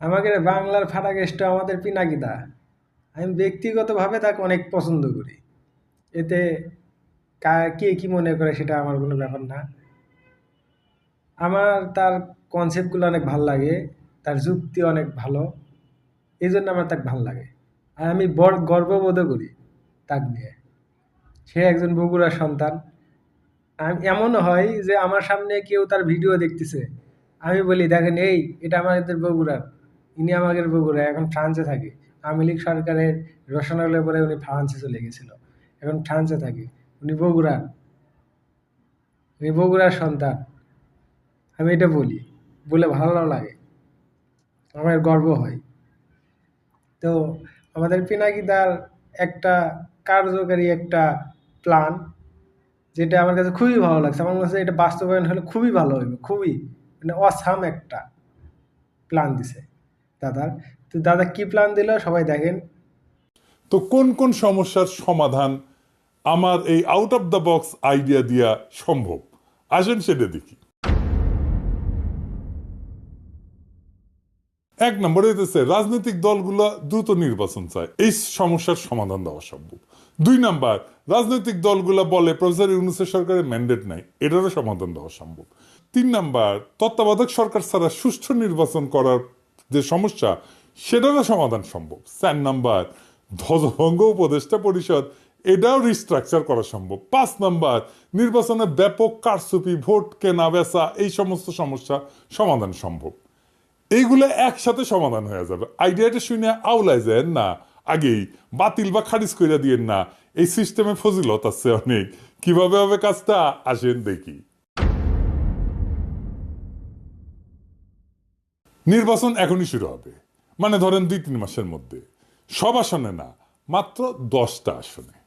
আমাদের বাংলার ফাটাকেষ্ট আমাদের পিনাকিদা। আমি ব্যক্তিগতভাবে তাকে অনেক পছন্দ করি। এতে কা, কে মনে করে সেটা আমার কোনো ব্যাপার না। আমার তার কনসেপ্টগুলো অনেক ভালো লাগে, তার যুক্তি অনেক ভালো এই জন্য আমার তাকে ভালো লাগে। আর আমি বড় গর্ববোধও করি তাক নিয়ে। সে একজন বগুড়ার সন্তান। আমি, এমনও হয় যে আমার সামনে কেউ তার ভিডিও দেখতেছে। আমি বলি, দেখেন, এই, এটা আমাদের বগুড়ার। ইনি আমাদের বগুড়া এখন ফ্রান্সে থাকে। আওয়ামী লীগ সরকারের রোশনালের পরে উনি ফ্রান্সে চলে গেছিল। এখন ফ্রান্সে থাকে। উনি বগুড়ার উনি বগুড়ার সন্তান। আমি এটা বলি। বলে ভালো লাগে। আমার গর্ব হয়। তো আমাদের পিনাকিদার একটা কার্যকারী একটা প্ল্যান যেটা আমার কাছে খুবই ভালো লাগছে। আমার কাছে এটা বাস্তবায়ন হলে খুবই ভালো হইবে। খুবই মানে অসাম একটা প্ল্যান দিছে। দাদার। তো দাদা কি প্ল্যান দিল? সবাই দেখেন। তো কোন কোন সমস্যার সমাধান আমার এই out of the box idea দিয়া সম্ভব? আসেন সেটা দেখি। এক নম্বরে হইতেছে, রাজনৈতিক দলগুলো দ্রুত নির্বাচন চায়। এই সমস্যার সমাধান দেওয়া সম্ভব। দুই নাম্বার, রাজনৈতিক দলগুলো বলে প্রফেসর ইউনুসের সরকারের ম্যান্ডেট নাই। এটারও সমাধান দেওয়া সম্ভব। তিন নাম্বার, তত্ত্বাবধায়ক সরকার ছাড়া সুষ্ঠু নির্বাচন করার যে সমস্যা সেটারও সমাধান সম্ভব। চার নাম্বার, ধ্বজভঙ্গ উপদেষ্টা পরিষদ, এটাও রিস্ট্রাকচার করা সম্ভব। পাঁচ নাম্বার, নির্বাচনে ব্যাপক কারচুপি, ভোট কেনা, বেচা, এই সমস্ত সমস্যা সমাধান সম্ভব। এইগুলো একসাথে সমাধান হয়ে যাবে। আইডিয়াটা শুনে আউলায় যায় না। আগেই বাতিল বা খারিজ করে দিয়েন না। এই সিস্টেমে ফজিলত আছে অনেক। কীভাবে হবে কাজটা? আসেন দেখি। নির্বাচন এখনই শুরু হবে। মানে ধরেন দুই, তিন মাসের মধ্যে। সব আসনে না, মাত্র দশটা আসনে।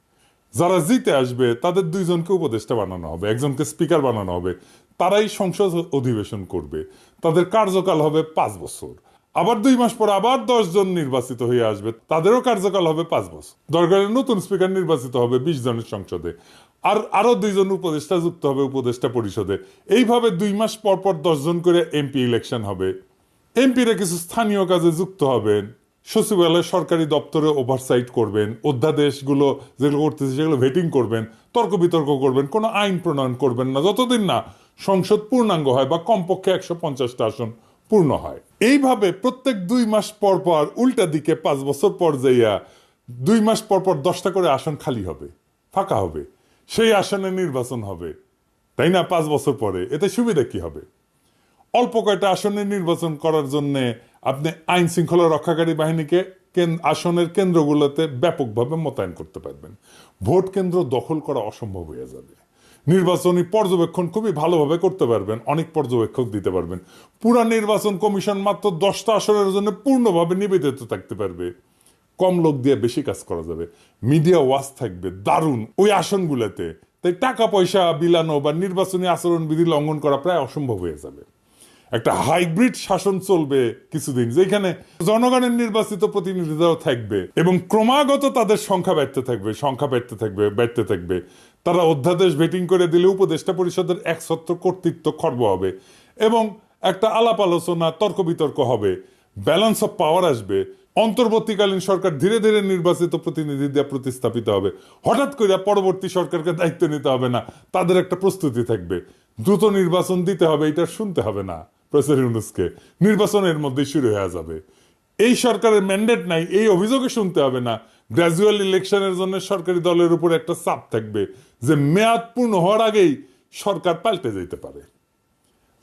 যারা জিতে আসবে, তাদের দুইজনকে উপদেষ্টা বানানো হবে, একজনকে স্পিকার বানানো হবে। তারাই সংসদ অধিবেশন করবে। তাদের কার্যকাল হবে পাঁচ বছর। আবার দুই মাস পর আবার দশ জন নির্বাচিত হয়ে আসবে। তাদেরও কার্যকাল হবে পাঁচ বছর। দরকারের নতুন স্পিকার নির্বাচিত হবে বিশ জনের সংসদে। আর আরও দুইজন উপদেষ্টা যুক্ত হবে উপদেষ্টা পরিষদে। এইভাবে দুই মাস পর পর দশজন করে এমপি ইলেকশন হবে। এমপিরা কিছু স্থানীয় কাজে যুক্ত হবেন, সচিবালয়, সরকারি দপ্তরে ওভারসাইট করবেন, অধ্যাদেশগুলো যেগুলো করতেছে সেগুলো ভেটিং করবেন তর্ক বিতর্ক করবেন, কোনো আইন প্রণয়ন করবেন না, যতদিন না সংসদ পূর্ণাঙ্গ হয় বা কমপক্ষে একশো পঞ্চাশটা আসন পূর্ণ হয়। এইভাবে প্রত্যেক দুই মাস পর পর উল্টা দিকে পাঁচ বছর পর যাইয়া দুই মাস পর পর দশটা করে আসন খালি হবে, ফাঁকা হবে, সেই আসনে নির্বাচন হবে, তাই না? পাঁচ বছর পরে, এতে সুবিধা কি হবে? অল্প কয়টা আসনে নির্বাচন করার জন্য আপনি আইন শৃঙ্খলা রক্ষাকারী বাহিনীকে আসনের কেন্দ্রগুলোতে ব্যাপকভাবে মোতায়েন করতে পারবেন। ভোট কেন্দ্র দখল করা অসম্ভব হয়ে যাবে। নির্বাচনী পর্যবেক্ষণ খুবই ভালোভাবে করতে পারবেন, অনেক পর্যবেক্ষক দিতে পারবেন। পুরা নির্বাচন কমিশন মাত্র দশটা আসনের জন্য পূর্ণভাবে নিবেদিত থাকতে পারবে। কম লোক দিয়ে বেশি কাজ করা যাবে। মিডিয়া ওয়াচ থাকবে, দারুণ। ওই আসনগুলোতে। তাই টাকা পয়সা বিলানো বা নির্বাচনী আচরণবিধি লঙ্ঘন করা প্রায় অসম্ভব হয়ে যাবে। একটা হাইব্রিড শাসন চলবে কিছুদিন, যেখানে জনগণের নির্বাচিত প্রতিনিধিরাও থাকবে এবং ক্রমাগত তাদের সংখ্যা বাড়তে থাকবে, সংখ্যা বাড়তে থাকবে বাড়তে থাকবে। তারা অধ্যাদেশ ভেটিং করে দিলে উপদেষ্টা পরিষদের একছত্র কর্তৃত্ব খর্ব হবে এবং একটা আলাপ আলোচনা তর্ক বিতর্ক হবে। ব্যালেন্স অফ পাওয়ার আসবে। অন্তর্বর্তীকালীন সরকার ধীরে ধীরে নির্বাচিত প্রতিনিধি দিয়ে প্রতিস্থাপিত হবে। হঠাৎ করে পরবর্তী সরকারকে দায়িত্ব নিতে হবে না, তাদের একটা প্রস্তুতি থাকবে। দ্রুত নির্বাচন দিতে হবে, এটা শুনতে হবে না। প্রফেসর ইউনুসকে নির্বাচনের মধ্যেই শুরু হয়ে যাবে। এই সরকারের ম্যান্ডেট নাই, এই অভিযোগে শুনতে হবে না। গ্রাজুয়াল ইলেকশনের জন্য সরকারি দলের উপর একটা চাপ থাকবে যে মেয়াদ পূর্ণ হওয়ার আগেই সরকার পাল্টে যেতে পারে।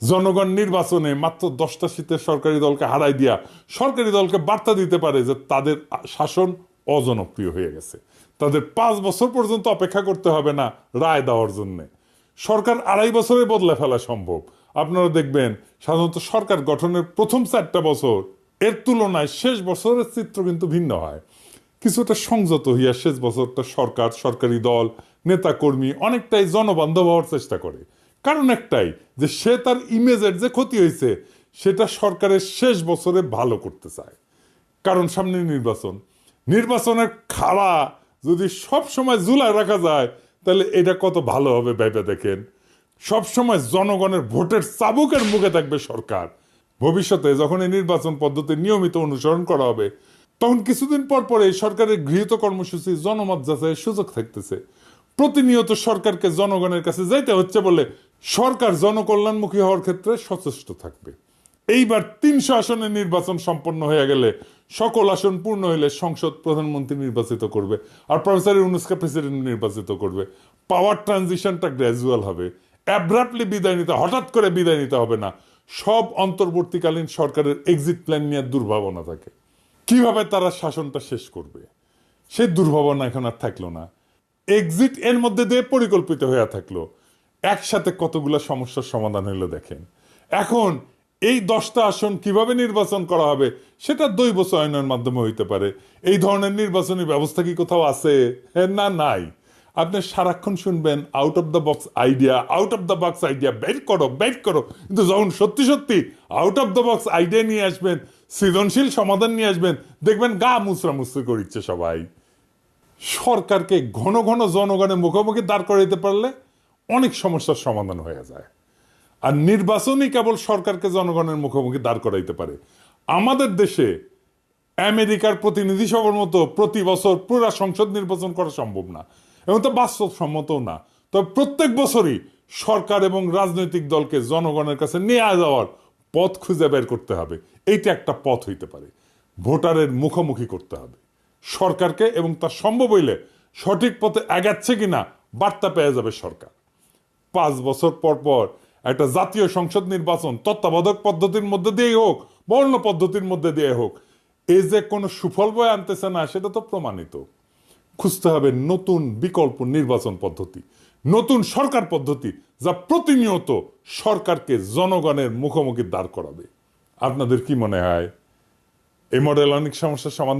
জনগণ নির্বাচনে মাত্র দশটা শীতের সরকারি দলকে হারাই দিয়া সরকারি দলকে বার্তা দিতে পারে যে তাদের শাসন অজনপ্রিয় হয়ে গেছে। তাদের পাঁচ বছর পর্যন্ত অপেক্ষা করতে হবে না রায় দেওয়ার জন্যে। সরকার আড়াই বছরে বদলে ফেলা সম্ভব। আপনারা দেখবেন সাধারণত সরকার গঠনের প্রথম চারটা বছর, এর তুলনায় শেষ বছরের চিত্র কিন্তু ভিন্ন হয়। কিছুটা সংযত হইয়া শেষ বছরটা সরকার, সরকারি দল, নেতাকর্মী অনেকটাই জনবান্ধব হওয়ার চেষ্টা করে। কারণ একটাই, যে সে তার ইমেজের যে ক্ষতি হয়েছে সেটা সরকারের শেষ বছরে ভালো করতে চায়। কারণ সামনে নির্বাচন। নির্বাচনের খাড়া যদি সব সময় জুলাই রাখা যায়, তাহলে এটা কত ভালো হবে ভেবে দেখেন। সব সময় জনগণের ভোটের চাবুকের মুখে থাকবে সরকার। ভবিষ্যতে যখন এই নির্বাচন পদ্ধতি নিয়মিত অনুসরণ করা হবে, তখন কিছুদিন পর পরে সরকারের গৃহীত কর্মসূচি জনমত যাচাইয়ের সুযোগ থাকতেছে। প্রতিনিয়ত সরকারকে জনগণের কাছে যাইতে হচ্ছে বলে সরকার জনকল্যাণমুখী হওয়ার ক্ষেত্রে সচেষ্ট থাকবে। এইবার তিনশো আসনের নির্বাচন সম্পন্ন হয়ে গেলে সকল আসন পূর্ণ হলে সংসদ প্রধানমন্ত্রী নির্বাচিত করবে আর প্রফেসর ইউনুসকে প্রেসিডেন্ট নির্বাচিত করবে। পাওয়ার ট্রানজিশনটা গ্র্যাজুয়াল হবে। অ্যাব্রাপ্টলি বিদায় নিতে, হঠাৎ করে বিদায় নিতে হবে না। সব অন্তর্বর্তীকালীন সরকারের এক্সিট প্ল্যান নিয়ে দুর্ভাবনা থাকে। কীভাবে তারা শাসনটা শেষ করবে? সেই দুর্ভাবনা এখন আর থাকল না। এক্সিট এর মধ্যে দিয়ে পরিকল্পিত হয়ে থাকল। একসাথে কতগুলো সমস্যার সমাধান হইল দেখেন। এখন এই দশটা আসন কীভাবে নির্বাচন করা হবে, সেটা দৈব চয়নের মাধ্যমে হইতে পারে। এই ধরনের নির্বাচনী ব্যবস্থা কি কোথাও আছে? না, নাই। আপনি সারাক্ষণ শুনবেন out of the box idea out of the box idea বের করো বের করো। কিন্তু যখন সত্যি সত্যি out of the box idea নিয়ে আসবেন, সৃজনশীল সমাধান নিয়ে আসবেন, দেখবেন গা মুচরা মুচরি করিচ্ছে সবাই। সরকারকে ঘন ঘন জনগণের মুখোমুখি দাঁড় করাইতে পারলে অনেক সমস্যার সমাধান হয়ে যায়। আর নির্বাচনই কেবল সরকারকে জনগণের মুখোমুখি দাঁড় করাইতে পারে। আমাদের দেশে আমেরিকার প্রতিনিধি সভার মতো প্রতি বছর পুরা সংসদ নির্বাচন করা সম্ভব না। এবং তা বাস্তবসম্মতও না। তবে প্রত্যেক বছরই সরকার এবং রাজনৈতিক দলকে জনগণের কাছে নিয়ে যাওয়ার পথ খুঁজে বের করতে হবে। এইটা একটা পথ হইতে পারে। ভোটারের মুখোমুখি করতে হবে। সরকারকে এবং তা সম্ভব হইলে সঠিক পথে এগাচ্ছে কিনা বার্তা পেয়ে যাবে সরকার। পাঁচ বছর পর পর একটা জাতীয় সংসদ নির্বাচন তত্ত্বাবধায়ক পদ্ধতির মধ্যে দিয়েই হোক, বর্ণ পদ্ধতির মধ্যে দিয়ে হোক, এই যে কোনো সুফল বয়ে আনতেছে না, সেটা তো প্রমাণিত। খুঁজতে হবে নতুন বিকল্প নির্বাচন পদ্ধতি, নতুন সরকার পদ্ধতি যা প্রতিনিয়ত সরকারকে জনগণের মুখোমুখি দাঁড় করাবে। আপনাদের কি মনে হয়? এই মডেল অনেক সমস্যার সমাধান